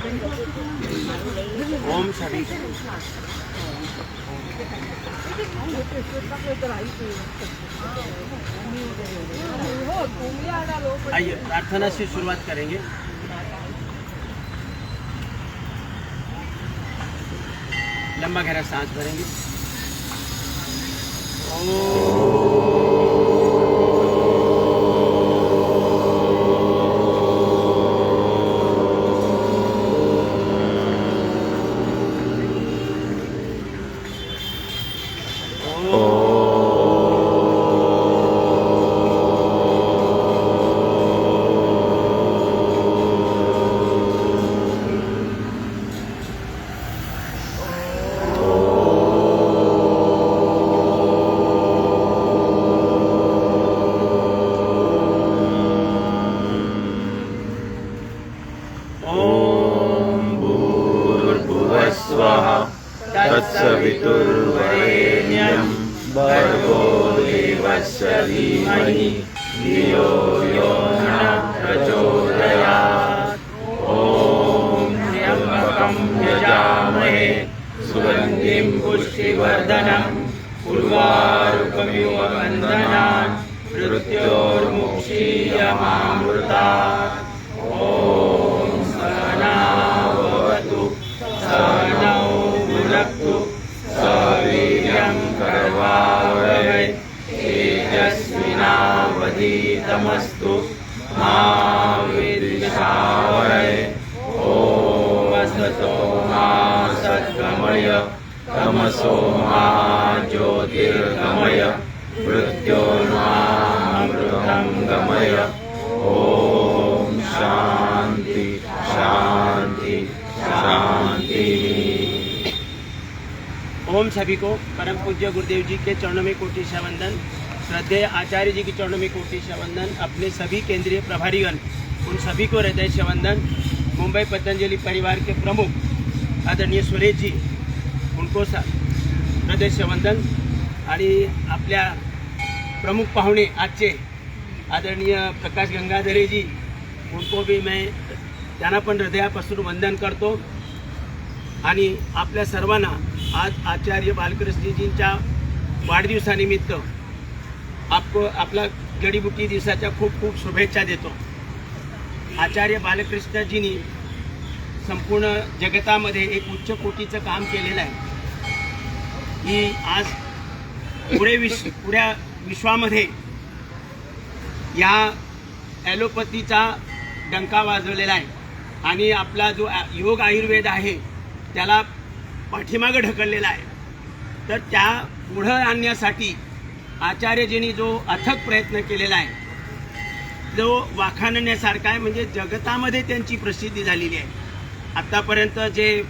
ओम आइए प्रार्थना से शुरुआत करेंगे। लंबा गहरा सांस भरेंगे। ओम तेजस्विनावधीतमस्तु मा विद्विषावहै ॐ असतो मा सद्गमय तमसो मा ज्योतिर्गमय मृत्योर्मामृतं गमय ॐ शान्ति शान्ति शान्ति। ओम सभी को परम पूज्य गुरुदेव जी के चरणों में कोटि वंदन श्रद्धेय आचार्य जी की चरणों में कोटि से वंदन अपने सभी केंद्रीय प्रभारीगण उन सभी को हृदय से वंदन मुंबई पतंजलि परिवार के प्रमुख आदरणीय सुरेश जी उनको सा हृदय से वंदन आणि आपल्या प्रमुख पाहुणे आजचे आदरणीय प्रकाश गंगाधरे जी उनको भी मैं त्यांना पण हृदयापासून वंदन करतो. आणि आपल्या सर्वांना आज आचार्य बालकृष्णजींच्या वाढदिवसानिमित्त आप आपला जडीबुटी दिवसाच्या खूप खूप शुभेच्छा देतो. आचार्य बालकृष्णजींनी संपूर्ण जगतामध्ये एक उच्च कोटीचं काम केलेलं आहे. की आज पुढे विश्व पुऱ्या विश्वामध्ये या ॲलोपथीचा डंका वाजवलेला आहे. आणि आपला जो योग आयुर्वेद आहे त्याला पाठीमागं ढकललेला आहे. तर त्या पुढं आणण्यासाठी आचार्यजींनी जो अथक प्रयत्न केलेला आहे जो वाखाणण्यासारखा आहे म्हणजे जगतामध्ये त्यांची प्रसिद्धी झालेली आहे. आत्तापर्यंत जे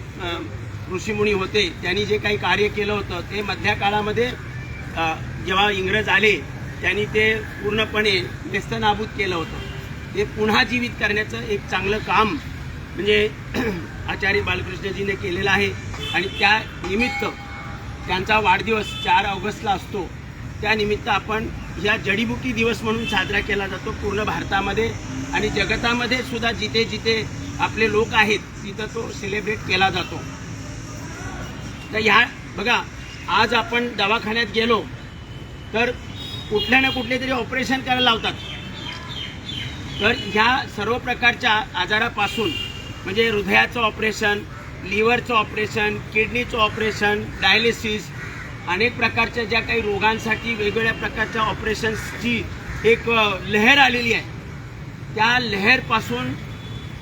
ऋषीमुनी होते त्यांनी जे काही कार्य केलं होतं ते मधल्या काळामध्ये जेव्हा इंग्रज आले त्यांनी ते पूर्णपणे व्यस्तनाबूत केलं होतं. ते पुन्हा जीवित करण्याचं एक चांगलं काम म्हणजे आचार्य बालकृष्णजीने केलेलं आहे. आणि त्या निमित्त त्यांचा वाढदिवस चार ऑगस्टला असतो. त्यानिमित्त आपण या जडीबुटी दिवस म्हणून साजरा केला जातो पूर्ण भारतामध्ये आणि जगतामध्ये सुद्धा जिथे जिथे आपले लोक आहेत तिथं तो सेलिब्रेट केला जातो. तर ह्या बघा आज आपण दवाखान्यात गेलो तर कुठल्या ना कुठले तरी ऑपरेशन करायला लावतात. तर ह्या सर्व प्रकारच्या आजारापासून म्हणजे हृदयाचं ऑपरेशन लिव्हरचं ऑपरेशन किडनीचं ऑपरेशन डायलिसिस अनेक प्रकारच्या ज्या काही रोगांसाठी वेगवेगळ्या प्रकारच्या ऑपरेशन्सची एक लहर आलेली आहे. त्या लहरपासून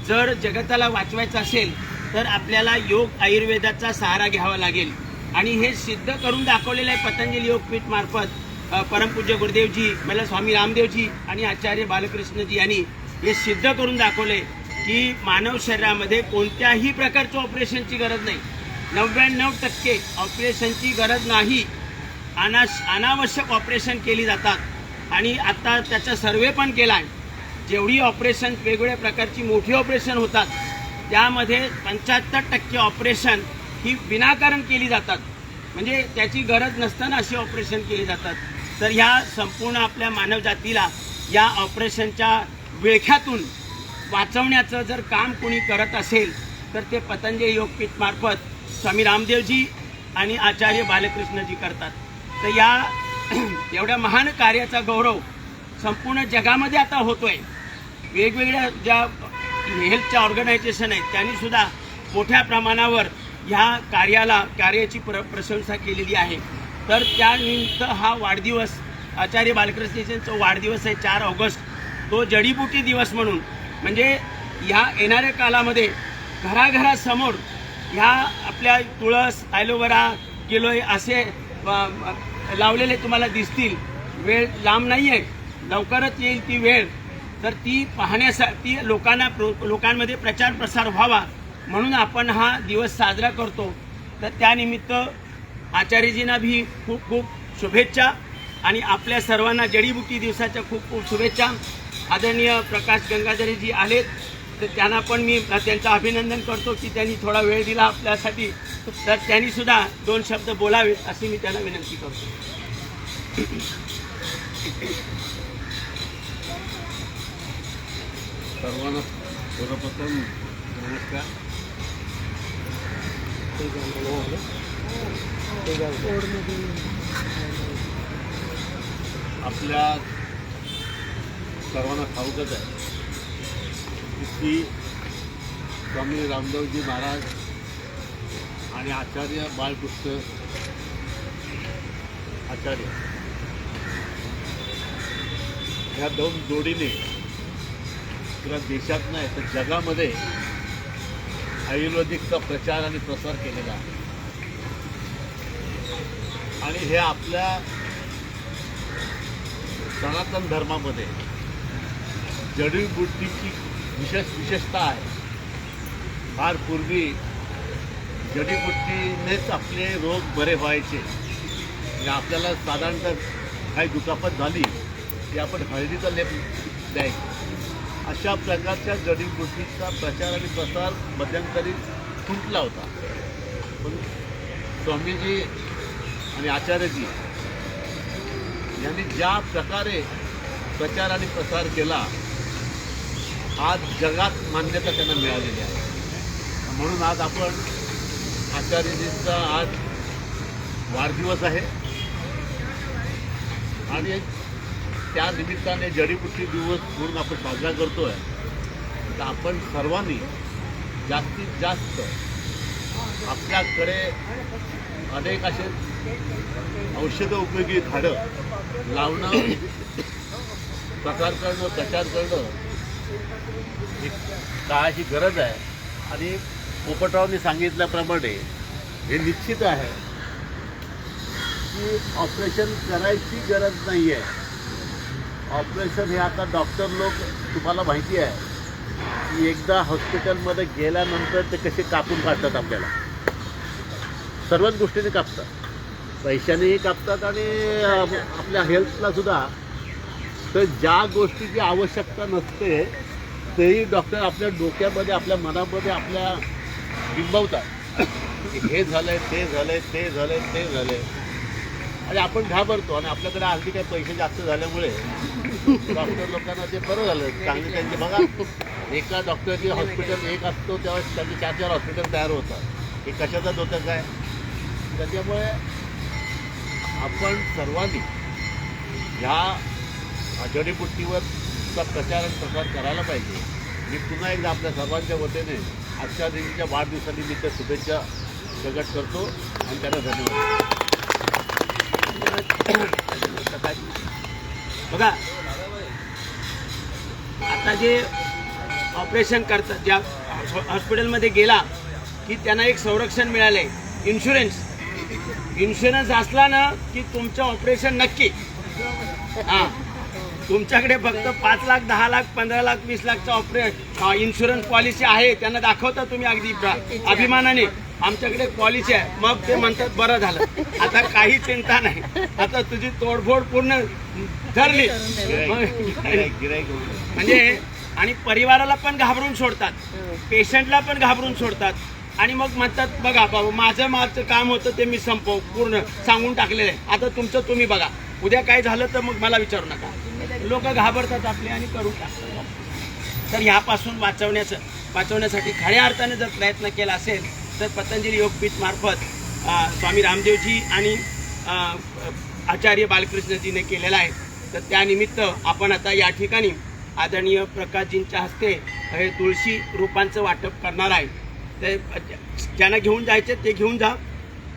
जर जगताला वाचवायचं असेल तर आपल्याला योग आयुर्वेदाचा सहारा घ्यावा लागेल. आणि हे सिद्ध करून दाखवलेलं आहे पतंजली योगपीठ मार्फत परमपूज्य गुरुदेवजी मला स्वामी रामदेवजी आणि आचार्य बालकृष्णजी यांनी हे सिद्ध करून दाखवले की मानव शरीरामध्ये कोणत्याही प्रकारच्या ऑपरेशनची गरज नाही. नव्याण्णव टक्के ऑपरेशनची गरज नाही. अनाश अनावश्यक ऑपरेशन केली जातात. आणि आता त्याचा सर्वे पण केला आहे जेवढी ऑपरेशन वेगवेगळ्या प्रकारची मोठी ऑपरेशन होतात त्यामध्ये पंच्याहत्तर टक्के ऑपरेशन ही विनाकारण केली जातात. म्हणजे त्याची गरज नसताना अशी ऑपरेशन केली जातात. तर ह्या संपूर्ण आपल्या मानवजातीला या ऑपरेशनच्या विळख्यातून वाचवण्याचं जर काम कोणी करत असेल तर ते पतंजली योगपीठमार्फत स्वामी रामदेवजी आणि आचार्य बालकृष्णजी करतात. तर या एवढ्या महान कार्याचा गौरव संपूर्ण जगामध्ये आता होतोय. वेगवेगळ्या ज्या हेल्थच्या ऑर्गनायझेशन आहेत त्यांनीसुद्धा मोठ्या प्रमाणावर ह्या कार्याला कार्याची प्र प्रशंसा केलेली आहे. तर त्यानिमित्त हा वाढदिवस आचार्य बालकृष्णजींचा वाढदिवस आहे चार ऑगस्ट. तो जडीबुटी दिवस म्हणून. म्हणजे ह्या येणाऱ्या कालामध्ये घराघरासमोर ह्या आपल्या तुळस ॲलोवेरा किलोय असे लावलेले तुम्हाला दिसतील. वेळ लांब नाही आहे लवकरच येईल ती वेळ. तर ती पाहण्यासाठी लोकांना प्रो- लोकांमध्ये प्रचार प्रसार व्हावा म्हणून आपण हा दिवस साजरा करतो. तर त्यानिमित्त आचार्यजींना भी खूप खूप शुभेच्छा आणि आपल्या सर्वांना जडीबुटी दिवसाच्या खूप खूप शुभेच्छा. आदरणीय प्रकाश गंगाधरेजी आलेत. तर त्यांना पण मी त्यांचं अभिनंदन करतो की त्यांनी थोडा वेळ दिला आपल्यासाठी. तर त्यांनी सुद्धा दोन शब्द बोलावेत अशी मी त्यांना विनंती करतो. सर्वांना सर्वप्रथम नमस्कार. आपल्या सर्वांना ठाऊकच आहे. श्री स्वामी रामदेवजी महाराज आणि आचार्य बाळकृष्ण आचार्य. ह्या दोन जोडीने किंवा देशात नाही तर जगामध्ये आयुर्वेदिकचा प्रचार आणि प्रसार केलेला आहे. आणि हे आपल्या सनातन धर्मामध्ये जडीबुटीची विशेष विशेषता आहे. फार पूर्वी जडीबुट्टीनेच आपले रोग बरे व्हायचे. आणि आपल्याला साधारणतः काही दुखापत झाली की आपण हळदीचा लेप द्यायचो. अशा प्रकारच्या जडीबुट्टीचा प्रचार आणि प्रसार मध्यंतरी खुंटला होता. पण स्वामीजी आणि आचार्यजी यांनी ज्या प्रकारे प्रचार आणि प्रसार केला आज जगात मान्यता त्यांना मिळालेली आहे. म्हणून आज आपण आचार्यजींचा आज वाढदिवस आहे. आणि त्या निमित्ताने जडीबुटी दिवस म्हणून आपण साजरा करतो आहे तर आपण सर्वांनी जास्तीत जास्त आपल्याकडे अनेक असे औषध उपयोगी झाडं लावणं प्रकार करणं प्रचार करणं ही काळाची गरज आहे. आणि पोपटरावनी सांगितल्याप्रमाणे हे निश्चित आहे की ऑपरेशन करायची गरज नाही आहे ऑपरेशन हे आता डॉक्टर लोक तुम्हाला माहिती आहे की एकदा हॉस्पिटलमध्ये गेल्यानंतर ते कसे कापून काढतात आपल्याला. सर्वच गोष्टीने कापतात. पैशानेही कापतात आणि आपल्या हेल्थला सुद्धा. तर ज्या गोष्टीची आवश्यकता नसते तेही डॉक्टर आपल्या डोक्यामध्ये आपल्या मनामध्ये आपल्या बिंबवतात. की हे झालंय ते झालंय ते झालंय ते झालंय. आणि आपण घाबरतो. आणि आपल्याकडे आणखी काही पैसे जास्त झाल्यामुळे डॉक्टर लोकांना ते बरं झालं. चांगले त्यांचे बघा एका डॉक्टरचे हॉस्पिटल एक असतो तेव्हा त्यांचे चार चार हॉस्पिटल तयार होतात. हे कशाचा होतं काय त्याच्यामुळे आपण सर्वांनी ह्या चा प्रचार आणि प्रसार करायला पाहिजे. मी पुन्हा एकदा आपल्या सर्वांच्या वतीने आजच्या देवीच्या वाढदिवसानिमित्त शुभेच्छा प्रकट करतो आणि त्यांना धन्यवाद. बघा आता जे ऑपरेशन करतात ज्या हॉस्पिटलमध्ये गेला की त्यांना एक संरक्षण मिळालंय इन्शुरन्स इन्शुरन्स असला ना की तुमचं ऑपरेशन नक्की. हां. तुमच्याकडे फक्त पाच लाख दहा लाख पंधरा लाख वीस लाखचं ऑपरे इन्शुरन्स पॉलिसी आहे. त्यांना दाखवता तुम्ही अगदी अभिमानाने. आमच्याकडे पॉलिसी आहे. मग ते म्हणतात बरं झालं. आता काही चिंता नाही. आता तुझी तोडफोड पूर्ण गिराईक म्हणजे आणि परिवाराला पण घाबरून सोडतात. पेशंटला पण घाबरून सोडतात. आणि मग म्हणतात बघा बाबा माझं माझं काम होतं ते मी संपव पूर्ण सांगून टाकलेलं आहे. आता तुमचं तुम्ही बघा. उद्या काय झालं तर मग मला विचारू नका. लोक घाबरतात आपले आणि करून टाकतात तर ह्यापासून वाचवण्याचं वाचवण्यासाठी खऱ्या अर्थाने जर प्रयत्न केला असेल तर पतंजली योगपीठ मार्फत स्वामी रामदेवजी आणि आचार्य बालकृष्णजीने केलेला आहे. तर त्यानिमित्त आपण आता या ठिकाणी आदरणीय प्रकाशजींच्या हस्ते हे तुळशी रोपांचं वाटप करणार आहे. ते ज्यांना घेऊन जायचे ते घेऊन जा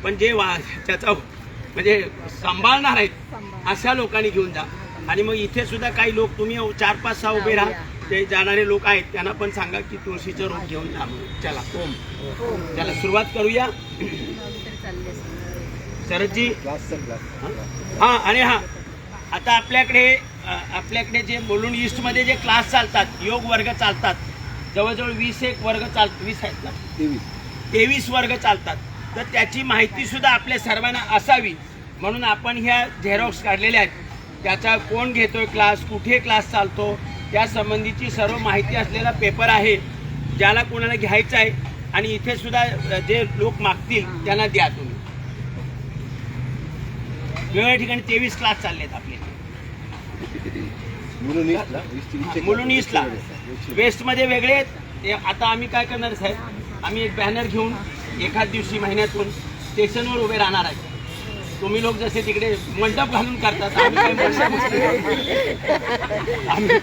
पण जे वा त्याचा म्हणजे सांभाळणार आहेत अशा लोकांनी घेऊन जा. आणि मग इथे सुद्धा काही लोक तुम्ही चार पाच सहा उभे राहा. ते जाणारे लोक आहेत त्यांना पण सांगा की तुळशीचं रोप घेऊन जा. चला. ओम. चला सुरुवात करूया. शरदजी? हां आणि हां. आता आपल्याकडे आपल्याकडे जे बोलून ईस्टमध्ये जे क्लास चालतात योग वर्ग चालतात जवळजवळ वीस एक वर्ग चाल वीस आहेत ना? तेवीस वर्ग चालतात. तर त्याची माहिती सुद्धा आपल्या सर्वांना असावी. म्हणून आपण ह्या झेरॉक्स काढलेल्या आहेत. त्याचा कोण घेतोय क्लास कुठे क्लास चालतो त्या संबंधीची सर्व माहिती असलेला पेपर आहे ज्याला कोणाला घ्यायचं आहे आणि इथे सुद्धा जे लोक मागतील त्यांना द्या तुम्ही. वेगवेगळ्या ठिकाणी तेवीस क्लास चालले आहेत आपले. मुलुंड ईस्टला वेस्टमध्ये वेगळे आहेत. ते आता आम्ही काय करणार साहेब? आम्ही एक बॅनर घेऊन एखाद दिवशी महिन्यातून स्टेशनवर उभे राहणार आहे. तुम्ही लोक जसे तिकडे मंडप घालून करतात आम्ही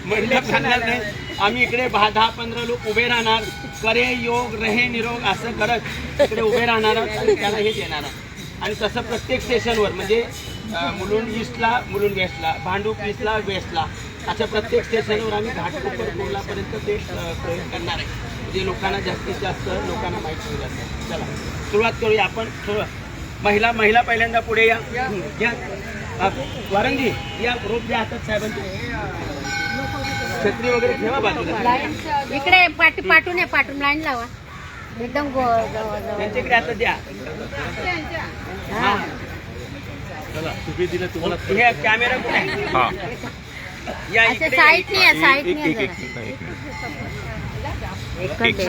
मंडप घालणार नाही. आम्ही इकडे दहा दहा पंधरा लोक उभे राहणार. करे योग रहे निरोग असं करत इकडे उभे राहणार आणि त्याला हे देणार आणि तसं प्रत्येक स्टेशनवर म्हणजे मुलुंड ईस्टला मुलुंड वेस्टला भांडूप ईस्टला वेस्टला अशा प्रत्येक स्टेशनवर आम्ही घाटकोपर कोल्हापर्यंत ते प्रयोग करणार आहे. म्हणजे लोकांना जास्तीत जास्त लोकांना माहिती होईल असं चला सुरुवात करूया आपण. महिला महिला पहिल्यांदा पुढे या. या. वारंगी या. रोप द्या हातात साहेबांची. छत्री वगैरे ठेवा बाजूला. इकडे पाठी पाठून या पाठून लाईन लावा. एकदम गो जवळ जवळ. त्यांच्याकडे आता द्या. हा. हे. कॅमेरा कुठे आहे? हा. या अच्छा इकडे साईड नाही आहे साईड एक नाही एक एक आहे एक असं या जरा पाठी.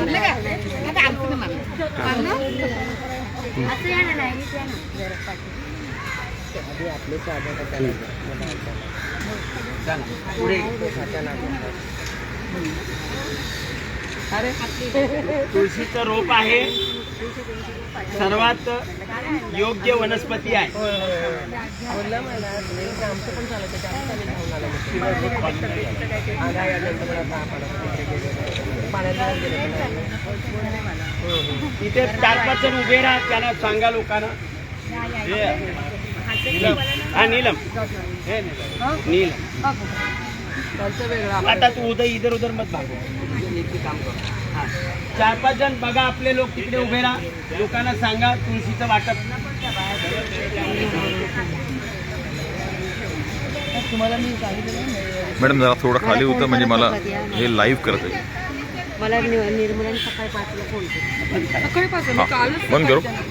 तुळशीचं रोप आहे सर्वात योग्य वनस्पती आहे इथे चार पाच जण उभे राहा त्यांना सांगा लोकांना. हे, नीलम. हा नीलम. हे नीलम. नीलम. आता तू उदय इधर उधर मत भागो काम करू हा. चार पाच जण बघा आपले लोक तिकडे उभे राहा. लोकांना सांगा तुळशीचं वाटप. मॅडम जरा थोडं खाली होतं म्हणजे मला हे लाईव्ह करत आहे मला निर्मला सकाळी पाचला फोन केला हा. बंद करू.